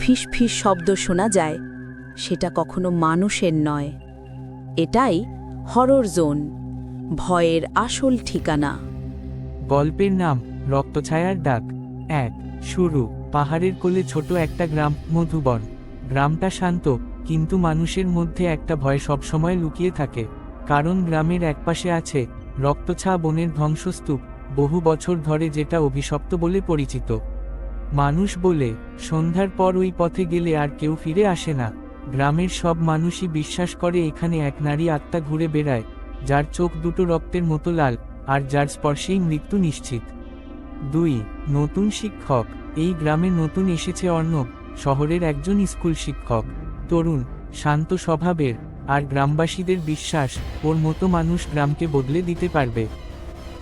ফিসফিস শব্দ শোনা যায়। সেটা কখনো মানুষের নয়। এটাই হরর জোন, ভয়ের আসল ঠিকানা। গল্পের নাম, রক্তছায়ার ডাক। এক, শুরু, পাহাড়ের কোলে ছোট একটা গ্রাম, মধুবন। গ্রামটা শান্ত, কিন্তু মানুষের মধ্যে একটা ভয় সবসময় লুকিয়ে থাকে। কারণ গ্রামের একপাশে আছে রক্তছা বনের ধ্বংসস্তূপ, বহু বছর ধরে যেটা অভিশপ্ত বলে পরিচিত। মানুষ বলে, সন্ধ্যার পর ওই পথে গেলে আর কেউ ফিরে আসে না। গ্রামের সব মানুষই বিশ্বাস করে এখানে এক নারী আত্মা ঘুরে বেড়ায়, যার চোখ দুটো রক্তের মতো লাল, আর যার স্পর্শেই মৃত্যু নিশ্চিত। দুই, নতুন শিক্ষক। এই গ্রামে নতুন এসেছে অর্ণব, শহরের একজন স্কুল শিক্ষক। তরুণ, শান্ত স্বভাবের, আর গ্রামবাসীদের বিশ্বাস, ওর মতো মানুষ গ্রামকে বদলে দিতে পারবে।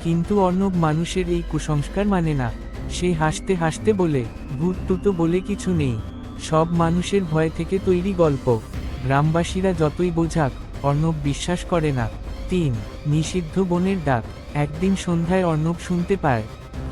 কিন্তু অর্ণব মানুষের এই কুসংস্কার মানে না। সে হাসতে হাসতে বলে, ভূত টুতো বলে কিছু নেই। সব মানুষের ভয় থেকে তৈরি গল্প। গ্রামবাসীরা যতই বোঝাক, অর্ণব বিশ্বাস করে না। তিন, নিষিদ্ধ বনের ডাক। একদিন সন্ধ্যায় অর্ণব শুনতে পায়।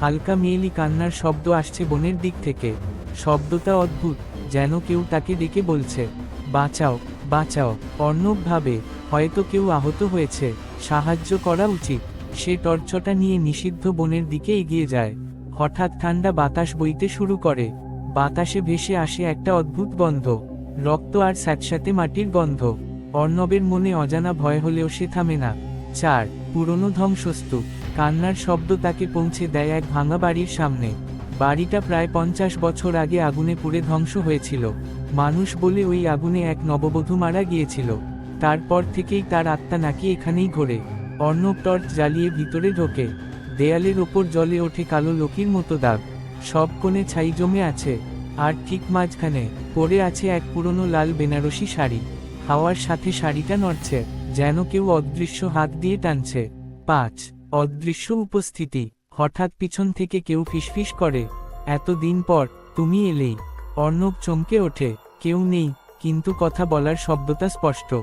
হালকা মেয়েলি কান্নার শব্দ আসছে বনের দিক থেকে। শব্দটা অদ্ভুত, যেন কেউ তাকে ডেকে বলছে, বাঁচাও বাঁচাও। অর্ণব ভাবে, হয়তো কেউ আহত হয়েছে। সাহায্য করা উচিত। সে টর্চটা নিয়ে নিষিদ্ধ বনের দিকে এগিয়ে যায়। হঠাৎ ঠান্ডা বাতাস বইতে শুরু করে। বাতাসে ভেসে আসে একটা অদ্ভুত গন্ধ। রক্ত আর স্যাঁতস্যাঁতে মাটির গন্ধ। অর্ণবের মনে অজানা ভয় হলেও সে থামে না। চার, পুরনো ধ্বংসস্তূপ। কান্নার শব্দ তাকে পৌঁছে দেয় এক ভাঙা বাড়ির সামনে। বাড়িটা প্রায় পঞ্চাশ বছর আগে আগুনে পুড়ে ধ্বংস হয়েছিল। মানুষ বলে ওই আগুনে এক নববধূ মারা গিয়েছিল। তারপর থেকেই তার আত্মা নাকি এখানেই ঘোরে। অর্ণব টর্চ জ্বালিয়ে ভিতরে ঢোকে। দেয়ালের ওপর জলে ওঠে কালো লোকির মতো দাগ। সব কোণে ছাই জমে আছে, আর ঠিক মাঝখানে পরে আছে এক পুরনো লাল বেনারসি শাড়ি। হাওয়ার সাথে শাড়িটা নড়ছে, যেন কেউ অদৃশ্য হাত দিয়ে টানছে। পাঁচ, অদৃশ্য উপস্থিতি। হঠাৎ পিছন থেকে কেউ ফিসফিস করে, এতদিন পর তুমি এলেই। অর্ণব চমকে ওঠে, কেউ নেই। কিন্তু কথা বলার শব্দটা স্পষ্ট।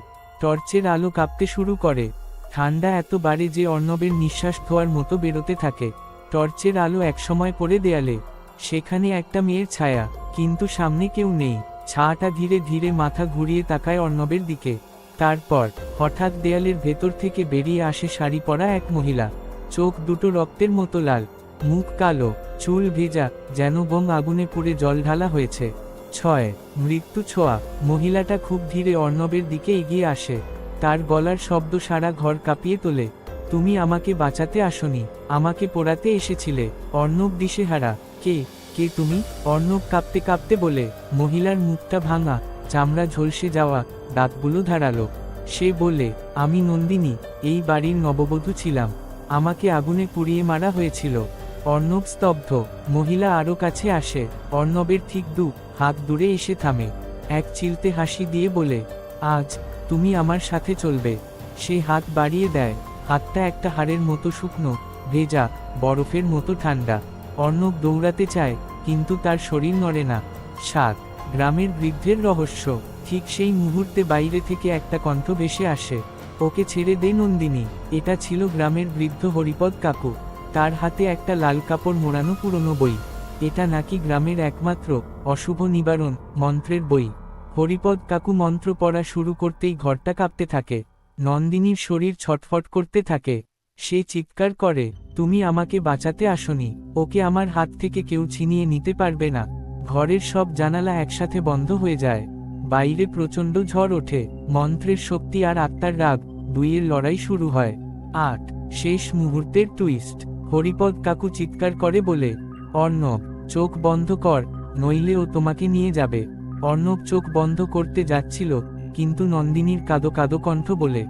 টর্চের আলো কাঁপতে শুরু করে। ঠান্ডা এত বাড়ে যে অর্ণবের নিঃশ্বাস ধোয়ার মতো বেরোতে থাকে। টর্চের আলো একসময় পড়ে দেয়ালে। সেখানে একটা মেয়ের ছায়া, কিন্তু সামনে কেউ নেই। ছাটা ধীরে ধীরে মাথা ঘুরিয়ে তাকায় অর্ণবের দিকে। তারপর, হঠাৎ দেয়ালের ভেতর থেকে বেরিয়ে আসে শাড়ি পরা এক মহিলা। চোখ দুটো রক্তের মতো লাল, মুখ কালো, চুল ভেজা, যেন বং আগুনে পুড়ে জল ঢালা হয়েছে। ছয়, মৃত্যু ছোঁয়া। মহিলাটা খুব ধীরে অর্ণবের দিকে এগিয়ে আসে। তার গলার শব্দ সারা ঘর কাঁপিয়ে তোলে। তুমি আমাকে বাঁচাতে আসনি, আমাকে পোড়াতে এসেছিলে, অর্ণব দিশেহারা। কে কে তুমি? অর্ণব কাঁপতে কাঁপতে বলে, মহিলার মুখটা ভাঙা, চামড়া ঝলসে যাওয়া, দাঁতগুলো ধারালো। সে বলে, আমি নন্দিনী, এই বাড়ির নববধূ ছিলাম। আমাকে আগুনে পুড়িয়ে মারা হয়েছিল। অর্ণব স্তব্ধ, মহিলা আরও কাছে আসে, অর্ণবের ঠিক দু, হাত দূরে এসে থামে। এক চিলতে হাসি দিয়ে বলে, আজ তুমি আমার সাথে চলবে। সে হাত বাড়িয়ে দেয়। হাতটা একটা হাড়ের মতো শুকনো, ভেজা, বরফের মতো ঠান্ডা। অর্ণব দৌড়াতে চায়, কিন্তু তার শরীর নড়ে না। সাত, গ্রামের বৃদ্ধের রহস্য। ঠিক সেই মুহূর্তে বাইরে থেকে একটা কণ্ঠ ভেসে আসে। ওকে ছেড়ে দে নন্দিনী। এটা ছিল গ্রামের বৃদ্ধ হরিপদ কাকু। তার হাতে একটা লাল কাপড় মোড়ানো পুরনো বই। এটা নাকি গ্রামের একমাত্র অশুভ নিবারণ মন্ত্রের বই। হরিপদ কাকু মন্ত্র পড়া শুরু করতেই ঘরটা কাঁপতে থাকে। নন্দিনীর শরীর ছটফট করতে থাকে। সে চিৎকার করে, তুমি আমাকে বাঁচাতে আসনি। ওকে আমার হাত থেকে কেউ ছিনিয়ে নিতে পারবে না। ঘরের সব জানালা একসাথে বন্ধ হয়ে যায়। বাইরে প্রচণ্ড ঝড় ওঠে। মন্ত্রের শক্তি আর আত্মার রাগ দুইয়ের লড়াই শুরু হয়। আট, শেষ মুহূর্তের টুইস্ট হরিপদ কাকু চিৎকার করে বলে, অর্ণব, চোখ বন্ধ কর, নইলে ও তোমাকে নিয়ে যাবে। অর্ণব চোখ বন্ধ করতে যাচ্ছিল, কিন্তু নন্দিনীর কাদো কাদো কণ্ঠ বলে,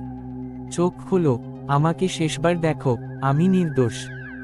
চোখ খোলো, আমাকে শেষবার দেখো, আমি নির্দোষ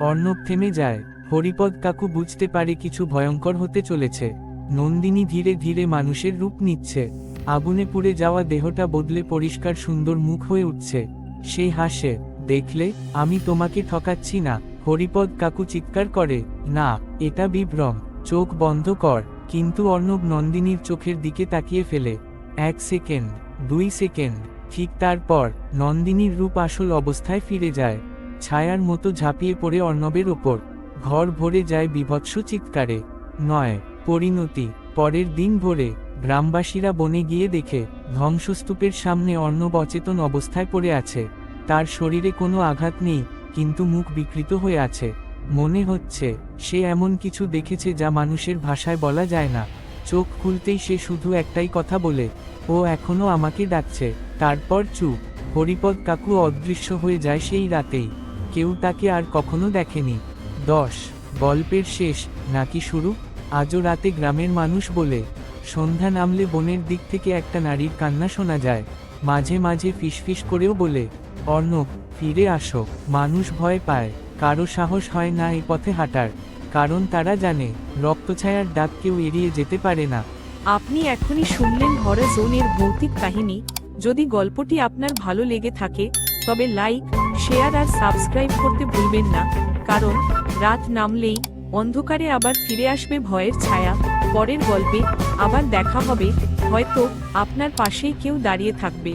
অর্ণব থেমে যায়, হরিপদ কাকু বুঝতে পারে কিছু ভয়ঙ্কর হতে চলেছে। নন্দিনী ধীরে ধীরে মানুষের রূপ নিচ্ছে। আগুনে পুড়ে যাওয়া দেহটা বদলে পরিষ্কার সুন্দর মুখ হয়ে উঠছে। সে হাসে, দেখলে, আমি তোমাকে ঠকাচ্ছি না হরিপদ কাকু চিৎকার করে, না, এটা বিভ্রম। চোখ বন্ধ কর। কিন্তু অর্ণব নন্দিনীর চোখের দিকে তাকিয়ে ফেলে। এক সেকেন্ড, দুই সেকেন্ড, ঠিক তারপর নন্দিনীর রূপ আসল অবস্থায় ফিরে যায়। ছায়ার মতো ঝাঁপিয়ে পড়ে অর্ণবের ওপর। ঘর ভরে যায় বিভৎস চিৎকারে। নয়, পরিণতি, পরের দিন ভোরে, গ্রামবাসীরা বনে গিয়ে দেখে, ধ্বংসস্তূপের সামনে অর্ণব অচেতন অবস্থায় পড়ে আছে। তার শরীরে কোনো আঘাত নেই, কিন্তু মুখ বিকৃত হয়ে আছে। মনে হচ্ছে, সে এমন কিছু দেখেছে যা মানুষের ভাষায় বলা যায় না। চোখ খুলতেই সে শুধু একটাই কথা বলে, ও এখনও আমাকে ডাকছে। তারপর চুপ। হরিপদ কাকু অদৃশ্য হয়ে যায় সেই রাতেই। কেউ তাকে আর কখনো দেখেনি। দশ। গল্পের শেষ, নাকি শুরু? আজও রাতে গ্রামের মানুষ বলে, সন্ধ্যা নামলে বনের দিক থেকে একটা নারীর কান্না শোনা যায়। মাঝে মাঝে ফিসফিস করেও বলে, অর্ণব, ফিরে আসো। মানুষ ভয় পায়। কারও সাহস হয় না এই পথে হাঁটার, কারণ তারা জানে, রক্তছায়ার ডাক কেউ এড়িয়ে যেতে পারে না। আপনি এখনই শুনলেন হরর জোনের ভৌতিক কাহিনী। যদি গল্পটি আপনার ভালো লেগে থাকে, তবে লাইক, শেয়ার আর সাবস্ক্রাইব করতে ভুলবেন না, কারণ রাত নামলেই অন্ধকারে আবার ফিরে আসবে ভয়ের ছায়া। পরের গল্পে আবার দেখা হবে, হয়তো আপনার পাশেই কেউ দাঁড়িয়ে থাকবে।